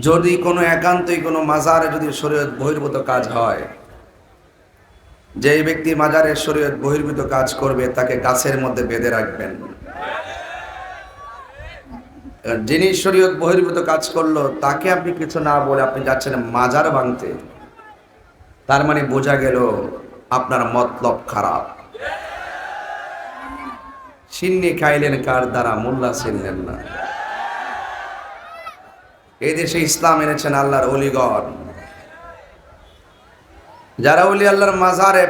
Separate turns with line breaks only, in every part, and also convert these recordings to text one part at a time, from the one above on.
যদি কোনো একান্তই কোনো মাজারে যদি শরীয়ত বহির্ভূত কাজ হয় যে ব্যক্তি মাজারের শরীয়ত বহির্ভূত কাজ করবে, তাকে গাছের মধ্যে বেঁধে রাখবেন। যিনি শরীয়ত বহির্ভূত কাজ করল, তাকে আপনি কিছু না বলে আপনি যাচ্ছেন মাজার ভাঙতে, তার মানে বোঝা গেল আপনার মতলব খারাপ। সিন্নি খাইলেন কার দ্বারা, মোল্লা ছিলেন না। এই দেশে ইসলাম এনেছেন আল্লাহর অলিগণ। যারা অলি আল্লাহর মাজারে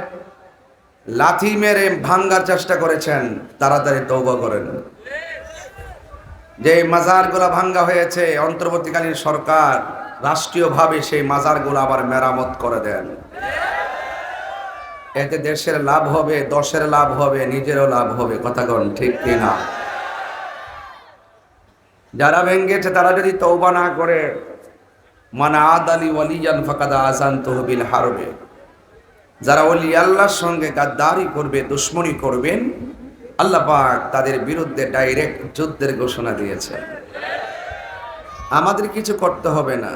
লাথি মেরে ভাঙ্গার চেষ্টা করেছেন তাড়াতাড়ি তৌবা করেন। যে মাজারগুলো ভাঙ্গা হয়েছে, অন্তর্বর্তীকালীন সরকার রাষ্ট্রীয়ভাবে সেই মাজারগুলো আবার মেরামত করে দেন। এতে দেশের লাভ হবে, দশের লাভ হবে, নিজেরও লাভ হবে কথাগণ ঠিক কিনা? যারা ভেঙ্গেছে তারা যদি তৌবা না করে মানে আদ আলী ওয়ালিয়ান ফাকাদা আজান তহবিল হারবে। যারা অলি আল্লাহর সঙ্গে গাদ্দারি করবে, দুশ্মনী করবেন, আল্লাহ পাক তাদের বিরুদ্ধে ডাইরেক্ট যুদ্ধের ঘোষণা দিয়েছে। আমাদের কিছু করতে হবে না।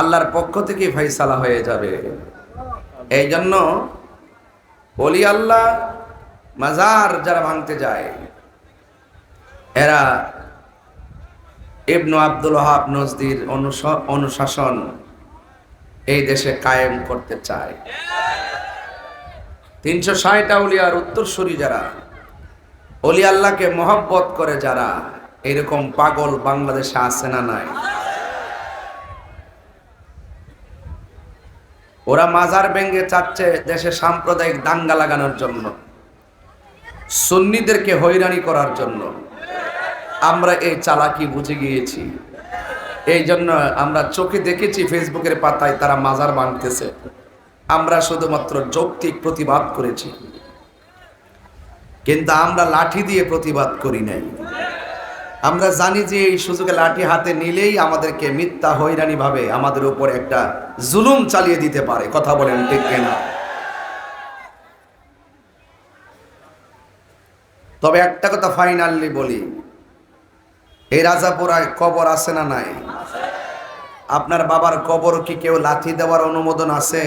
আল্লাহর পক্ষ থেকে ফাইসালা হয়ে যাবে। এই জন্য অলি আল্লাহ মাজার যারা ভাঙতে যায়, এরা ইবনু আব্দুল ওহাব নজদির অনুশাসন এই দেশে কায়েম করতে চায়। তিনশো ষাট আউলিয়ার উত্তরসূরি যারা অলি আল্লাহকে মহব্বত করে যারা, এরকম পাগল বাংলাদেশে আছে না নাই? ওরা মাজার ভেঙ্গে চাচ্ছে দেশে সাম্প্রদায়িক দাঙ্গা লাগানোর জন্য, সুন্নিদেরকে হয়রানি করার জন্য। আমরা এই চালাকি বুঝে গিয়েছি। এই জন্য আমরা চোখে দেখেছি ফেসবুকের পাতায় তারা মাজার ভাঙতেছে আমরা শুধুমাত্র যৌক্তিক প্রতিবাদ করেছি। কিন্তু আমরা লাঠি দিয়ে প্রতিবাদ করি নাই। আমরা জানি যে এই সুযোগে লাঠি হাতে নিলেই আমাদেরকে মিথ্যা হয়রানি ভাবে আমাদের উপর একটা জুলুম চালিয়ে দিতে পারে। কথা বলেন ঠিক কিনা? তবে একটা কথা ফাইনালি বলি। এই রাজাপুরায় কবর আছে না নাই? আপনার বাবার কবর কি কেউ লাথি দেওয়ার অনুমোদন আছে?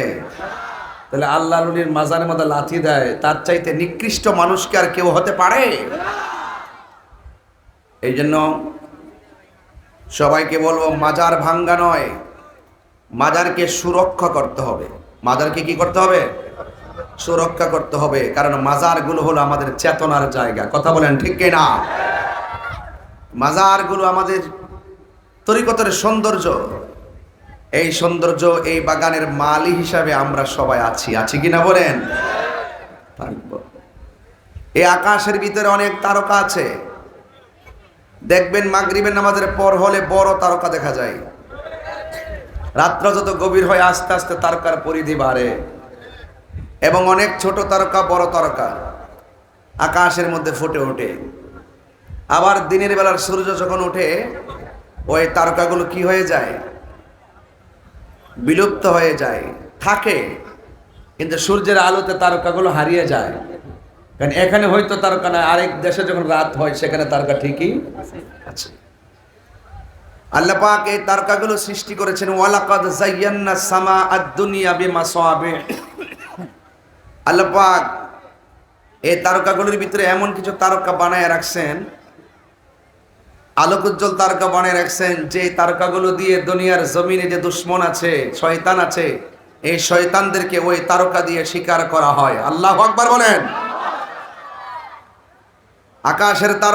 তাহলে আল্লাহ নবীর মাজারের মধ্যে লাথি দেয়, তার চাইতে নিকৃষ্ট মানুষকে আর কেউ হতে পারে? এই জন্য সবাইকে বলব, মাজার ভাঙ্গা নয়, মাজারকে সুরক্ষা করতে হবে। মাজারকে কি করতে হবে? সুরক্ষা করতে হবে। কারণ মাজারগুলো হলো আমাদের চেতনার জায়গা। কথা বলেন ঠিক না মাজারগুলো আমাদের তরিকতের সৌন্দর্য। এই সৌন্দর্য, এই বাগানের মালি হিসাবে আমরা সবাই আছি। আছি কিনা বলেন? এই আকাশের ভিতরে অনেক তারকা আছে। দেখবেন মাগরিবের নামাজের পর হলে বড় তারকা দেখা যায়। রাত্র যত গভীর হয়, আস্তে আস্তে তারকার পরিধি বাড়ে। এবং অনেক ছোট তারকা, বড় তারকা আকাশের মধ্যে ফুটে ওঠে। আবার দিনের বেলার সূর্য যখন ওঠে, ওই তারকাগুলো কি হয়ে যায়? বিলুপ্ত হয়ে যায়, থাকে। কিন্তু সূর্যের আলোতে তারকাগুলো হারিয়ে যায়। কারণ এখানে হয়তো তারকা না আরেক দেশে যখন রাত হয়, সেখানে তারকা ঠিকই আছে। আল্লাহ পাক এই তারকাগুলো সৃষ্টি করেছেন, ওয়ালাকাদ জাইয়ান্না সামা আদ-দুনিয়া বিমাসাবি আল্লাহ এই তারকাগুলোর ভিতরে এমন কিছু তারকা বানায় রাখছেন আলোকোজ্জ্বল তারকা বানিয়ে রাখছেন, যে তারকাগুলো দিয়ে দুনিয়ার জমিনে যে দুশ্মন আছে, শয়তান আছে, এই শয়তানদেরকে ওই তারকা দিয়ে শিকার করা হয়। আল্লাহ আকবার বলেন। আকাশের তারকা